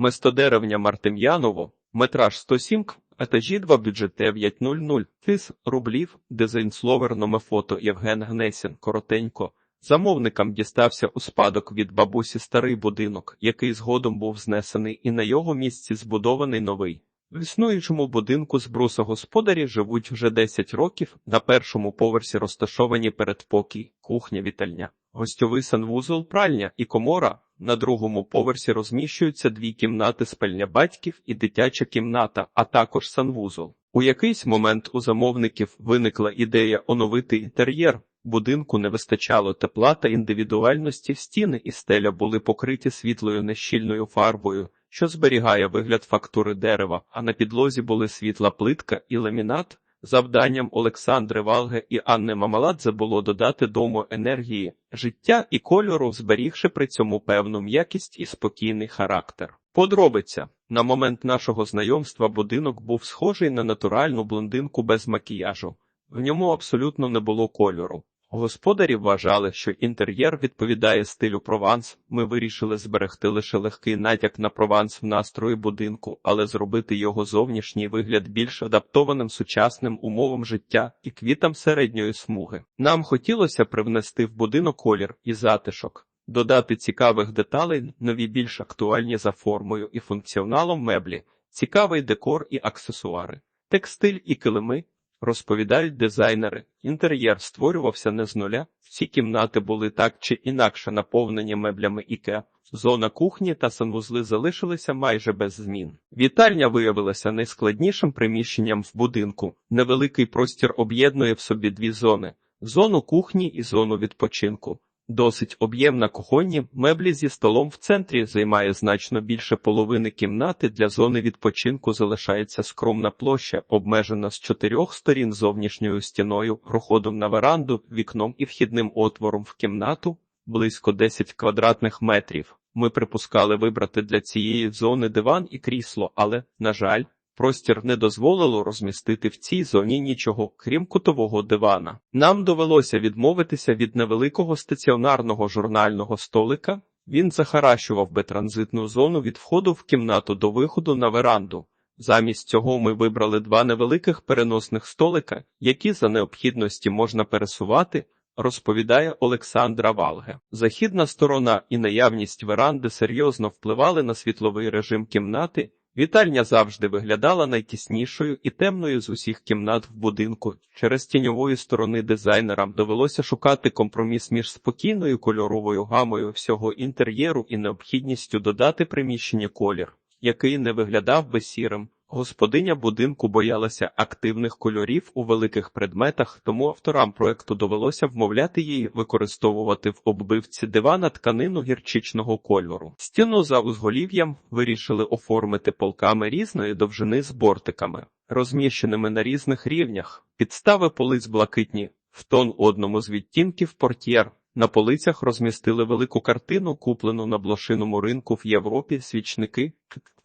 Местодеревня Мартем'яново, метраж 107 кв, етажі 2 бюджет 900, тис рублів, дизайн словер номе фото Євген Гнесін, коротенько. Замовникам дістався у спадок від бабусі старий будинок, який згодом був знесений і на його місці збудований новий. В існуючому будинку з бруса господарі живуть вже 10 років. На першому поверсі розташовані передпокій, кухня, вітальня, гостьовий санвузол, пральня і комора. На другому поверсі розміщуються дві кімнати спальня батьків і дитяча кімната, а також санвузол. У якийсь момент у замовників виникла ідея оновити інтер'єр. Будинку не вистачало тепла та індивідуальності, стіни і стеля були покриті світлою нещільною фарбою, що зберігає вигляд фактури дерева, а на підлозі були світла плитка і ламінат. Завданням Олександри Валге і Анни Мамаладзе було додати дому енергії, життя і кольору, зберігши при цьому певну м'якість і спокійний характер. Подробиця на момент нашого знайомства будинок був схожий на натуральну блондинку без макіяжу. В ньому абсолютно не було кольору. Господарі вважали, що інтер'єр відповідає стилю Прованс. Ми вирішили зберегти лише легкий натяк на Прованс в настрої будинку, але зробити його зовнішній вигляд більш адаптованим сучасним умовам життя і квітам середньої смуги. Нам хотілося привнести в будинок колір і затишок. Додати цікавих деталей, нові більш актуальні за формою і функціоналом меблі, цікавий декор і аксесуари, текстиль і килими, Розповідають дизайнери, інтер'єр створювався не з нуля. Всі кімнати були так чи інакше наповнені меблями Іке. Зона кухні та санвузли залишилися майже без змін. Вітальня виявилася найскладнішим приміщенням в будинку. Невеликий простір об'єднує в собі дві зони: зону кухні і зону відпочинку. Досить об'ємна кухонні меблі зі столом в центрі займає значно більше половини кімнати. Для зони відпочинку залишається скромна площа, обмежена з чотирьох сторін зовнішньою стіною, проходом на веранду, вікном і вхідним отвором в кімнату близько 10 квадратних метрів. Ми припускали вибрати для цієї зони диван і крісло, але, на жаль, Простір не дозволило розмістити в цій зоні нічого, крім кутового дивана. Нам довелося відмовитися від невеликого стаціонарного журнального столика. Він захаращував би транзитну зону від входу в кімнату до виходу на веранду. Замість цього ми вибрали два невеликих переносних столика, які за необхідності можна пересувати. Розповідає Олександра Валге. Західна сторона і наявність веранди серйозно впливали на світловий режим кімнати Вітальня завжди виглядала найтіснішою і темною з усіх кімнат в будинку. Через тіньової сторони дизайнерам довелося шукати компроміс між спокійною кольоровою гамою всього інтер'єру і необхідністю додати приміщення колір, який не виглядав би сірим. Господиня будинку боялася активних кольорів у великих предметах, тому авторам проекту довелося вмовляти її використовувати в оббивці дивана тканину гірчичного кольору. Стіну за узголів'ям вирішили оформити полками різної довжини з бортиками, розміщеними на різних рівнях. Підстави полиць блакитні, в тон одному з відтінків портьєр. На полицях розмістили велику картину, куплену на блошиному ринку в Європі, свічники,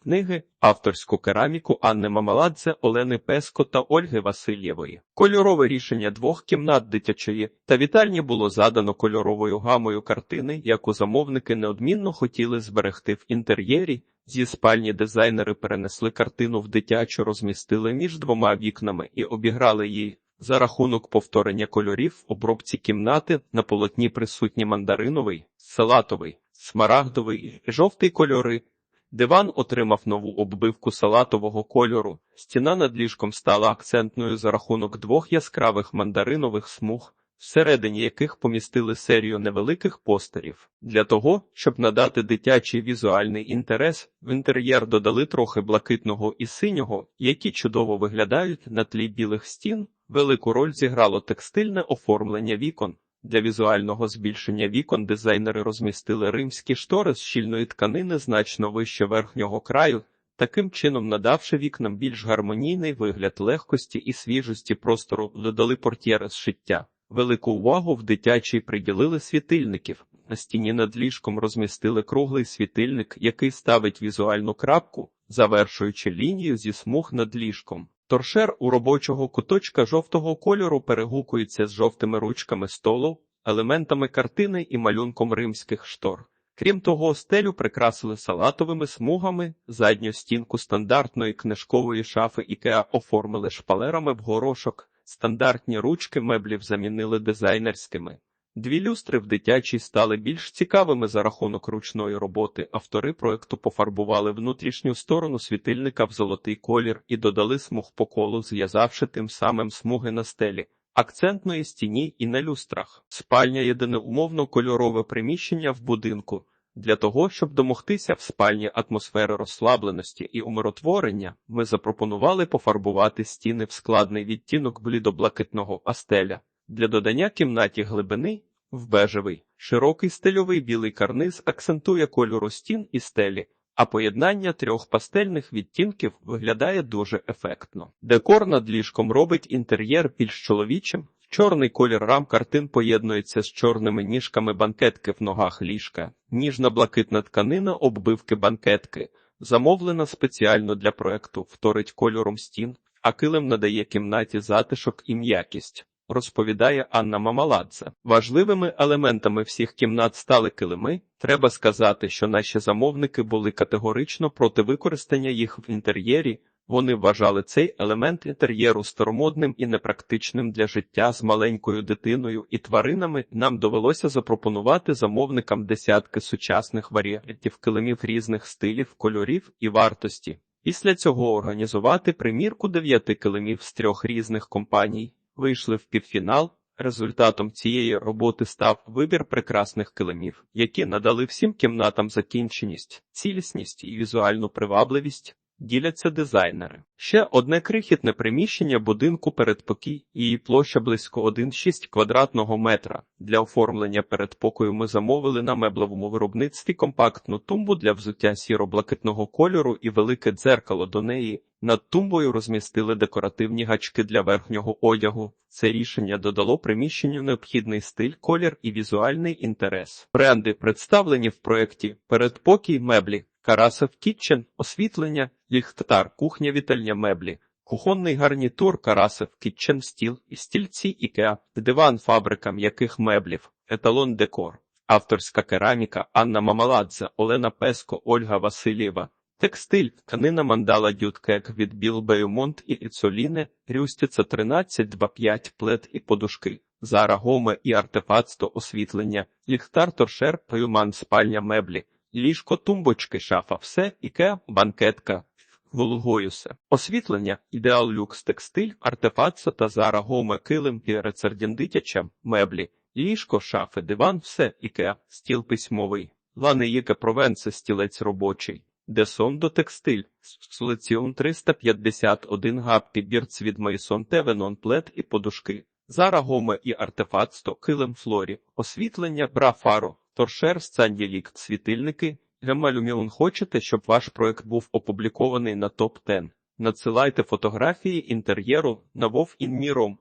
книги, авторську кераміку Анни Мамаладзе, Олени Песко та Ольги Васильєвої. Кольорове рішення двох кімнат дитячої та вітальні було задано кольоровою гамою картини, яку замовники неодмінно хотіли зберегти в інтер'єрі. Зі спальні дизайнери перенесли картину в дитячу, розмістили між двома вікнами і обіграли її. За рахунок повторення кольорів обробці кімнати на полотні присутні мандариновий, салатовий, смарагдовий і жовтий кольори. Диван отримав нову оббивку салатового кольору. Стіна над ліжком стала акцентною за рахунок двох яскравих мандаринових смуг, всередині яких помістили серію невеликих постерів. Для того, щоб надати дитячий візуальний інтерес, в інтер'єр додали трохи блакитного і синього, які чудово виглядають на тлі білих стін. Велику роль зіграло текстильне оформлення вікон. Для візуального збільшення вікон дизайнери розмістили римські штори з щільної тканини значно вище верхнього краю, таким чином надавши вікнам більш гармонійний вигляд легкості і свіжості простору, додали портьєри з шиття. Велику увагу в дитячій приділили світильників. На стіні над ліжком розмістили круглий світильник, який ставить візуальну крапку, завершуючи лінію зі смуг над ліжком. Торшер у робочого куточка жовтого кольору перегукується з жовтими ручками столу, елементами картини і малюнком римських штор. Крім того, стелю прикрасили салатовими смугами, задню стінку стандартної книжкової шафи IKEA оформили шпалерами в горошок, стандартні ручки меблів замінили дизайнерськими. Дві люстри в дитячій стали більш цікавими за рахунок ручної роботи. Автори проекту пофарбували внутрішню сторону світильника в золотий колір і додали смуг по колу, зв'язавши тим самим смуги на стелі. Акцентної стіні і на люстрах. Спальня єдине умовно кольорове приміщення в будинку. Для того, щоб домогтися в спальні атмосфери розслабленості і умиротворення, ми запропонували пофарбувати стіни в складний відтінок блідоблакитного астеля. Для додання кімнаті глибини в бежевий, широкий стильовий білий карниз акцентує кольору стін і стелі, а поєднання трьох пастельних відтінків виглядає дуже ефектно. Декор над ліжком робить інтер'єр більш чоловічим. Чорний колір рам картин поєднується з чорними ніжками банкетки в ногах ліжка. Ніжна-блакитна тканина оббивки банкетки, замовлена спеціально для проекту, вторить кольором стін, а килим надає кімнаті затишок і м'якість. Розповідає Анна Мамаладзе. Важливими елементами всіх кімнат стали килими. Треба сказати, що наші замовники були категорично проти використання їх в інтер'єрі. Вони вважали цей елемент інтер'єру старомодним і непрактичним для життя з маленькою дитиною і тваринами. Нам довелося запропонувати замовникам десятки сучасних варіантів килимів різних стилів, кольорів і вартості. Після цього організувати примірку дев'яти килимів з трьох різних компаній. Вийшли в півфінал. Результатом цієї роботи став вибір прекрасних килимів, які надали всім кімнатам закінченість, цілісність і візуальну привабливість. Діляться дизайнери. Ще одне крихітне приміщення будинку передпокій, її площа близько 1,6 квадратного метра. Для оформлення передпокою ми замовили на меблевому виробництві компактну тумбу для взуття сіро-блакитного кольору і велике дзеркало до неї. Над тумбою розмістили декоративні гачки для верхнього одягу. Це рішення додало приміщенню необхідний стиль, колір і візуальний інтерес. Бренди представлені в проєкті передпокій меблі. Карасов Кітчен, освітлення, ліхтар, кухня вітальня меблі, кухонний гарнітур, Карасов Кітчен стіл і стільці Ікеа, диван фабрика м'яких меблів, еталон декор, авторська кераміка Анна Мамаладзе, Олена Песко, Ольга Васильєва. Текстиль, тканина мандала дюткек від Біл Беюмонт і Іцоліне, Рюстіца 1325 плед і подушки, Зара Гоме і артефактство освітлення, ліхтар торшер, паюман спальня меблі, ліжко, тумбочки, шафа, все, іке, банкетка, Волгоюсе. Освітлення, ідеал люкс текстиль, артефактса та зара гоме килим рецердін дитяча, меблі, ліжко, шафи, диван, все, іке, стіл письмовий, лани Єке Провенце, стілець робочий. Десон до текстиль, Сулекціон 351 гаппі, бірц від Майсон Тевенон, плед і подушки. Зара Гоме і артефактство, килим флорі, освітлення, бра фаро, торшер, сцанділік, світильники. Гемалюміон хочете, щоб ваш проект був опублікований на топ 10 Надсилайте фотографії інтер'єру на вовінміром